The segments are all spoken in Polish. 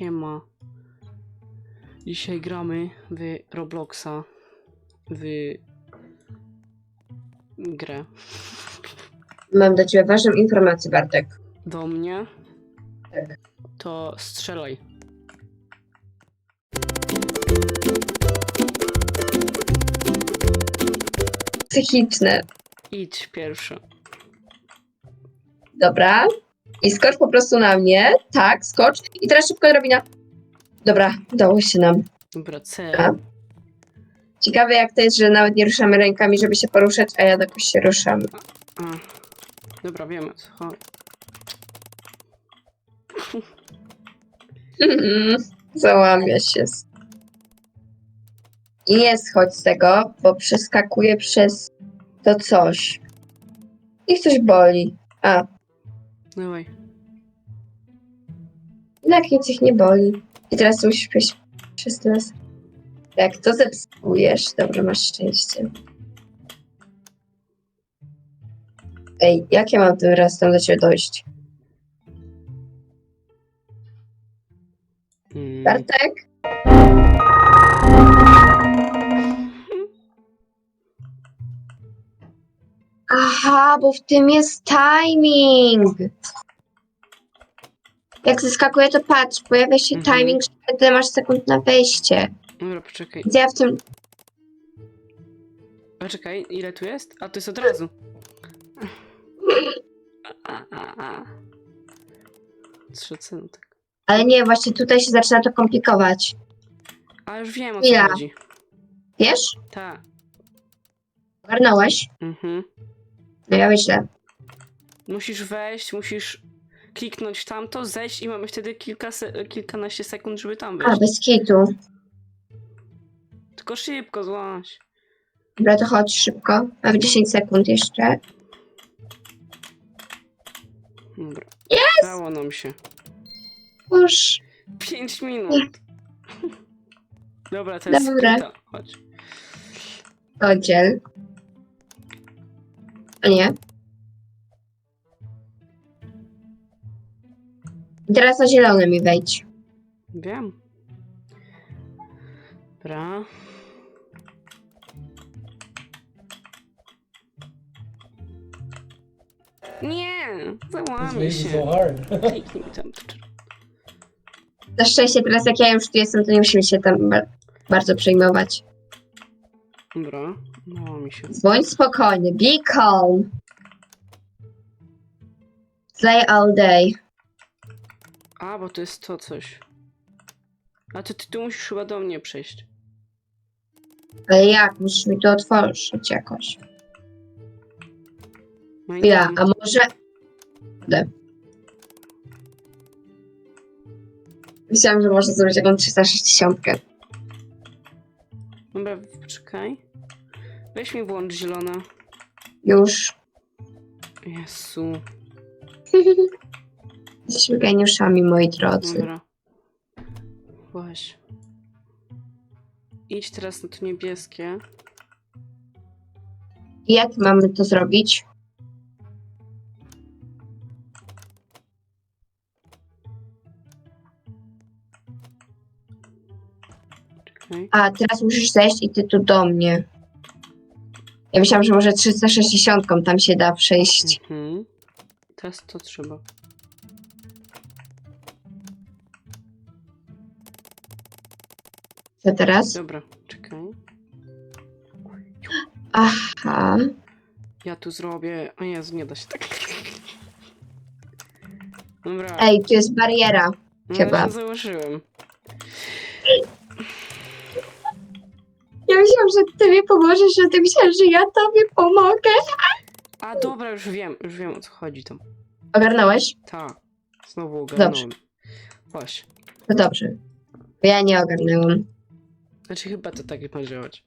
Nie ma. Dzisiaj gramy w Robloxa. W grę. Mam do ciebie ważną informację, Bartek. Do mnie. Tak. To strzelaj. Psychiczne. Idź pierwszy. Dobra. I skocz po prostu na mnie. Tak, skocz. I teraz szybko drabina. Dobra, udało się nam. Dobra, C. A. Ciekawe jak to jest, że nawet nie ruszamy rękami, żeby się poruszać, a ja jakoś się ruszam. A. Dobra, wiemy co chodzi. Załamia się. I nie schodź z tego, bo przeskakuję przez to coś. I coś boli. A, Dawaj. jednak nic ich nie boli. I teraz musisz przejść przez nas. Jak to zepsujesz, dobra, masz szczęście. Ej, jak ja mam teraz tam do ciebie dojść? Mm. Bartek? Aha, bo w tym jest timing. Jak zeskakuję, to patrz, pojawia się Mhm. timing, że masz sekund na wejście. Dobra, poczekaj. Więc ja w tym. Poczekaj, ile tu jest? A, to jest od razu. A, a, a. Trzy. Ale nie, właśnie tutaj się zaczyna to komplikować. A już wiem o co Ja. chodzi. Wiesz? Tak. Ogarnąłeś? Mhm. No ja myślę. Musisz wejść, musisz kliknąć tamto, zejść i mamy wtedy kilka se kilkanaście sekund, żeby tam A, wejść. bez kitu. Tylko szybko złaś. Dobra, to chodź szybko. Mamy 10 sekund jeszcze. Dobra. Jest! Dało nam się. Już. 5 minut. Dobra, to jest Dobra. skryta. Chodź. Oddziel. A nie. I Teraz na zielone mi wejdź. Wiem. Dobra. Nie! Załamie so się. hard. Kliknij tam. Na szczęście teraz jak ja już tu jestem, to nie musimy się tam ba- bardzo przejmować. Dobra. Dało mi się. Bądź spokojny. Be calm. Play all day. A, bo to jest to coś. A to ty tu musisz chyba do mnie przejść. Ale jak? Musisz mi to otworzyć jakoś. No i Ja, tam. a może... Kurde. Myślałam, że można zrobić jakąś 360. Dobra, poczekaj. Weź mi włącz zielona. Już. Jezu. Jesteśmy geniuszami, moi drodzy. Dobra. Właśnie. Idź teraz na to niebieskie. I Jak mamy to zrobić? Czekaj. A, teraz musisz zejść i ty tu do mnie. Ja myślałam, że może 360 tam się da przejść. Mhm. Teraz to trzeba. Co teraz? Dobra, czekaj. Aha. Ja tu zrobię. O Jezu, nie da się tak. Dobra. Ej, tu jest bariera. no, chyba. Ja się założyłem. Że ty mi pomożesz, że ty myślałeś, że ja tobie pomogę. A dobra, już wiem, już wiem o co chodzi tam. Ogarnąłeś? Ta. Znowu ogarnąłem. Dobrze. Właśnie. No dobrze. Bo ja nie ogarnęłam. Znaczy chyba to tak ma działać.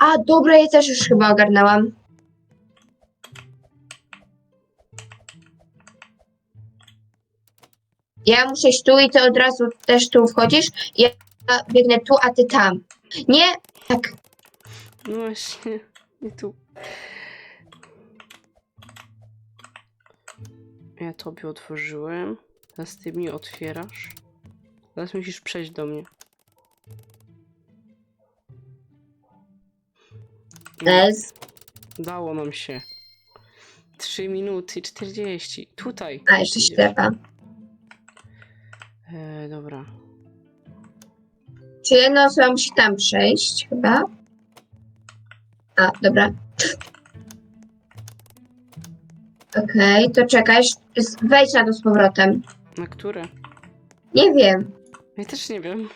A, dobra, ja też już chyba ogarnęłam. Ja muszę iść tu i ty od razu też tu wchodzisz. Ja biegnę tu, a ty tam. Nie, tak. No właśnie. I tu. Ja tobie otworzyłem. Teraz ty mi otwierasz. Teraz musisz przejść do mnie. S. Dało nam się. 3 minuty 40. Tutaj. A, jeszcze ślepa. E, dobra. Czy jedna osoba musi tam przejść, chyba? A, dobra. Okej, to czekaj. Wejdź na to z powrotem. Na które? Nie wiem. Ja też nie wiem.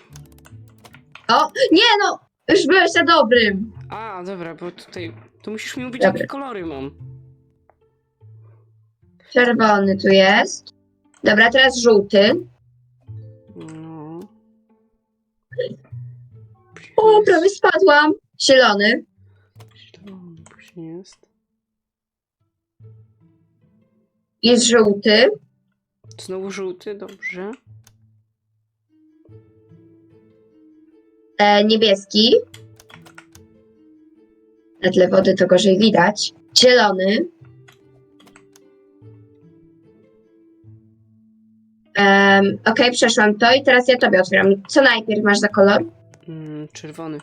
O, nie no! Już byłeś za dobrym. A, dobra, bo tutaj. To musisz mi mówić, Dobra. jakie kolory mam. Czerwony tu jest. Dobra, teraz żółty. O, prawie spadłam. Zielony. Później jest. Jest żółty. Znowu żółty, dobrze. E, niebieski. Na tle wody to gorzej widać. Zielony. Um, Okej, przeszłam to i teraz ja tobie otwieram. Co najpierw masz za kolor? Czerwony.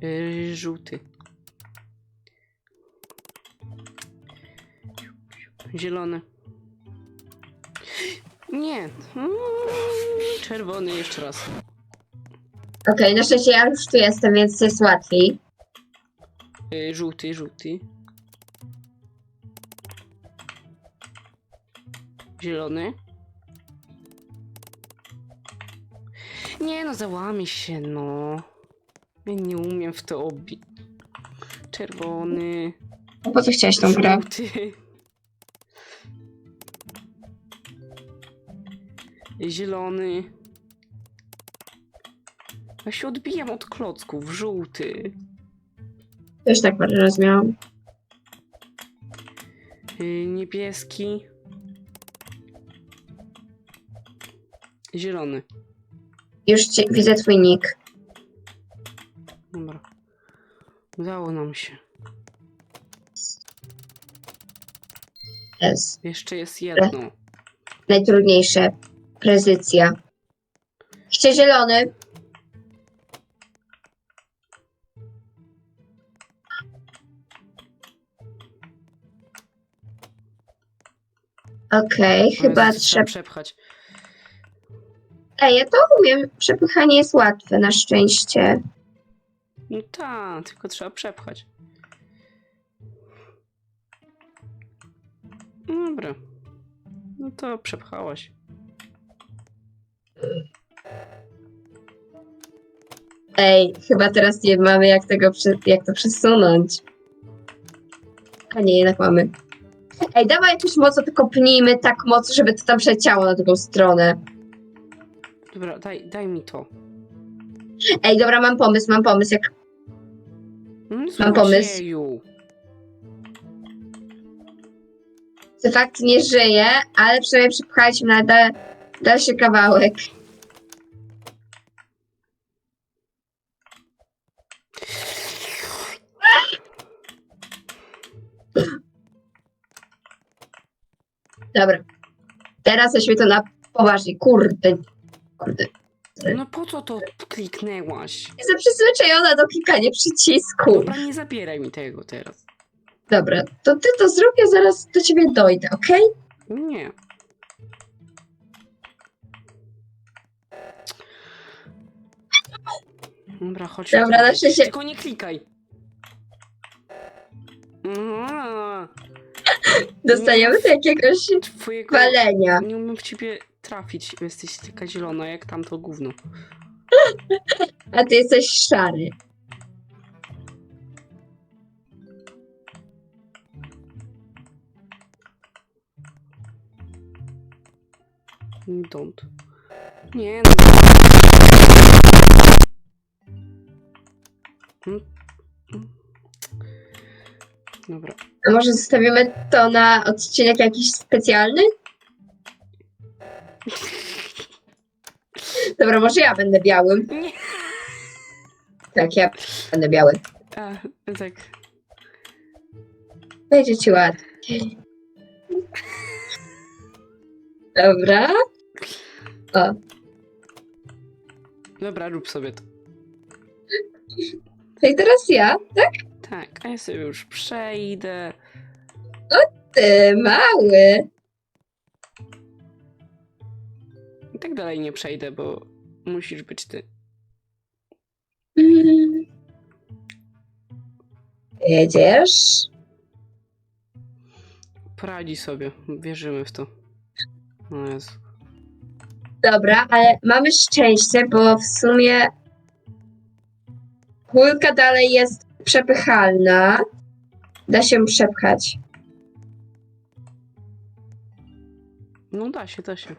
Yy, żółty. Zielony. Nie. Mm, czerwony jeszcze raz. Okej, na szczęście ja już tu jestem, więc jest łatwiej. Yy, żółty, żółty. Zielony. Nie no, załamie się, no. Ja nie umiem w to obi... Czerwony. A po co chciałeś tą grę? Żółty. Zielony. Ja się odbijam od klocków. Żółty. Też tak parę razy miałam. Yy, niebieski. Zielony. Już cię, widzę twój nick. Dobra. Udało nam się. S. Jeszcze jest jedno. Najtrudniejsze. Prezycja. Chcę zielony. Okej, Ale chyba trzeba. przepchać. Ej, ja to umiem. Przepychanie jest łatwe, na szczęście. No tak, tylko trzeba przepchać. Dobra. No to przepchałaś. Ej, chyba teraz nie mamy jak tego prze- jak to przesunąć. A nie, jednak mamy. Ej, dawaj jakąś moc, to kopnijmy tak mocno, żeby to tam przeciało na drugą stronę. Dobra, daj, daj mi to. Ej, dobra, mam pomysł, mam pomysł. Jak Mm, Mam pomysł. złodzieju. to fakt nie żyje, ale przynajmniej przepchaliśmy na da- dalszy kawałek. Dobra. Teraz weźmy to na poważnie. Kurde. No po co to kliknęłaś? Jestem przyzwyczajona do klikania przycisku. Dobra, nie zabieraj mi tego teraz. Dobra, to ty to zrób, ja zaraz do ciebie dojdę, okej? Nie. Dobra, chodź. Dobra, na szczęście Tylko nie klikaj. Mm, dostaniemy do jakiegoś Twojego... walenia. Nie umiem w ciebie trafić. Jesteś taka zielona jak tamto gówno. A ty jesteś szary. Don't. Nie no. Mm, mm. Dobra. A może zostawimy to na odcinek jakiś specjalny? Dobra, może ja będę białym. Nie. Tak, ja będę biały. A, tak. Będzie ci łatwiej. Dobra. O, Dobra, rób sobie to. to i teraz ja. Tak, a ja sobie już przejdę. Ty, mały. I tak dalej nie przejdę, bo musisz być ty. Mm. Jedziesz? Poradzi sobie, wierzymy w to. No Jezu. Dobra, ale mamy szczęście, bo w sumie kulka dalej jest przepychalna. Da się przepchać. No da się, da się.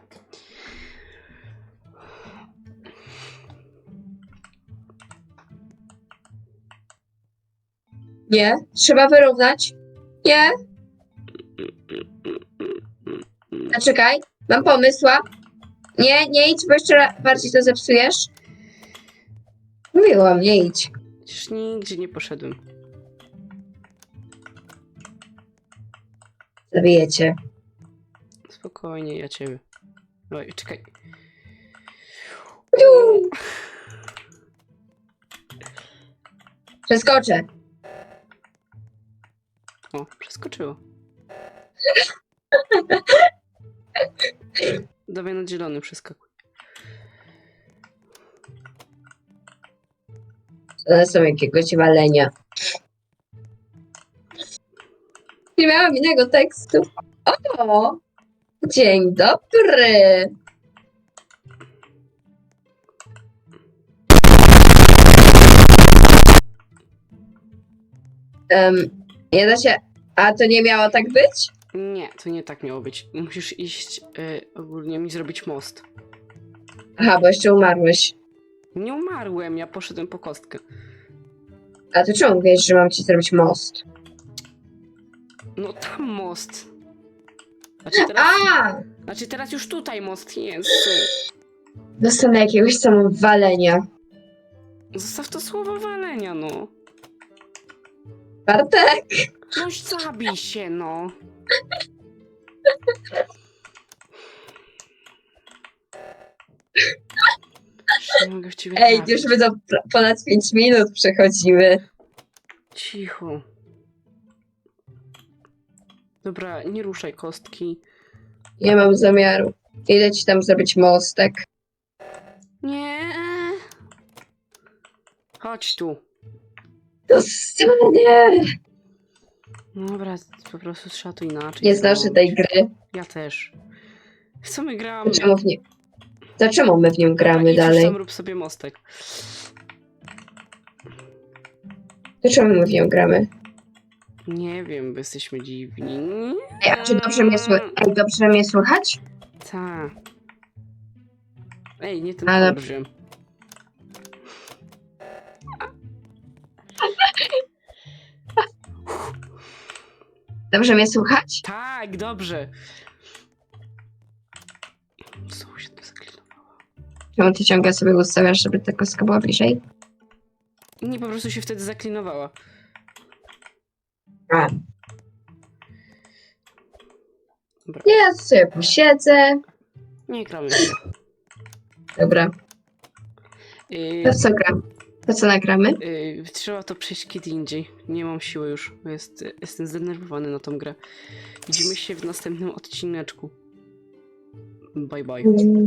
Nie? Trzeba wyrównać? Nie? A czekaj, mam pomysła. Nie, nie idź, bo jeszcze bardziej to zepsujesz. Mówiłam, nie idź. Przecież nigdzie nie poszedłem. Zabijecie. Spokojnie, ja ciebie. Oj, czekaj. Przeskoczę. O, przeskoczyło. Dawaj na zielony przeskakuj. Są jakiegoś walenia. Nie miałam innego tekstu. O! Dzień dobry! Um, nie da się... A to nie miało tak być? Nie, to nie tak miało być. Musisz iść y, ogólnie mi zrobić most. Aha, bo jeszcze umarłeś. Nie umarłem, ja poszedłem po kostkę. A to czemu wiesz, że mam ci zrobić most? No tam most. Znaczy teraz, A! znaczy teraz już tutaj most jest. Dostanę jakiegoś samowalenia. Zostaw to słowo walenia, no. Bartek? No zabij się, no. Nie mogę w ciebie Ej, trafić. już my do ponad 5 minut przechodzimy. Cicho. Dobra, nie ruszaj kostki. Nie mam zamiaru. Idę ci tam zrobić mostek. Nie. Chodź tu. Dostanie! Dobra, po prostu trzeba to inaczej. Nie znasz zrobić. tej gry. Ja też. W co my gramy? Czemu w nie... Czemu my w nią gramy Idź dalej? Sam rób sobie mostek. Czemu my w nią gramy? Nie wiem, bo jesteśmy dziwni. Ej, a czy dobrze mnie słychać? Ej, dobrze mnie słychać? Ta. Ej, nie ten Ale- kolor Dobrze mnie słychać? Tak, dobrze. Znowu się to zaklinowało. Czemu ty ciągle sobie ustawiasz, żeby ta kostka była bliżej? Nie, po prostu się wtedy zaklinowała. A. Dobra. Ja sobie posiedzę. Nie gramy. Dobra, Yy, to co gram? To co nagramy? yy, trzeba to przejść kiedy indziej. Nie mam siły już. Jest, jestem zdenerwowany na tą grę. Widzimy się w następnym odcineczku. Bye bye. Mm,